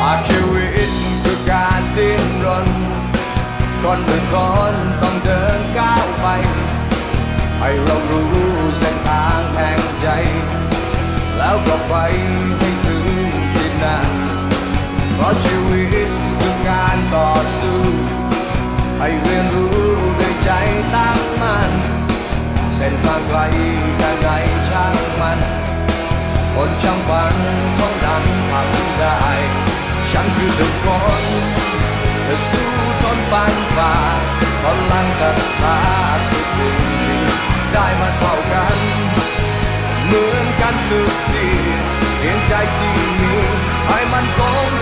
หากชีวิตคือการดิ้นรน คนหนึ่งคนต้องเดินก้าวไป ให้เรารู้เส้นทางแห่งใจ แล้วก็ไปให้ถึงที่นั่นเพราะชีวิตคือการต่อสู้ให้เรียนรู้ด้วยใจตั้งมั่นเส้นทางไกลแค่ไหนช่างมัน คนช่างฝันต้องดันทำได้ คือทุกคนจะสู้ทนฟันฝ่าพลังศรัทธาคือสิ่งดีได้มาเท่ากัน เหมือนกันทุกทีเพียงใจที่มีให้มันคง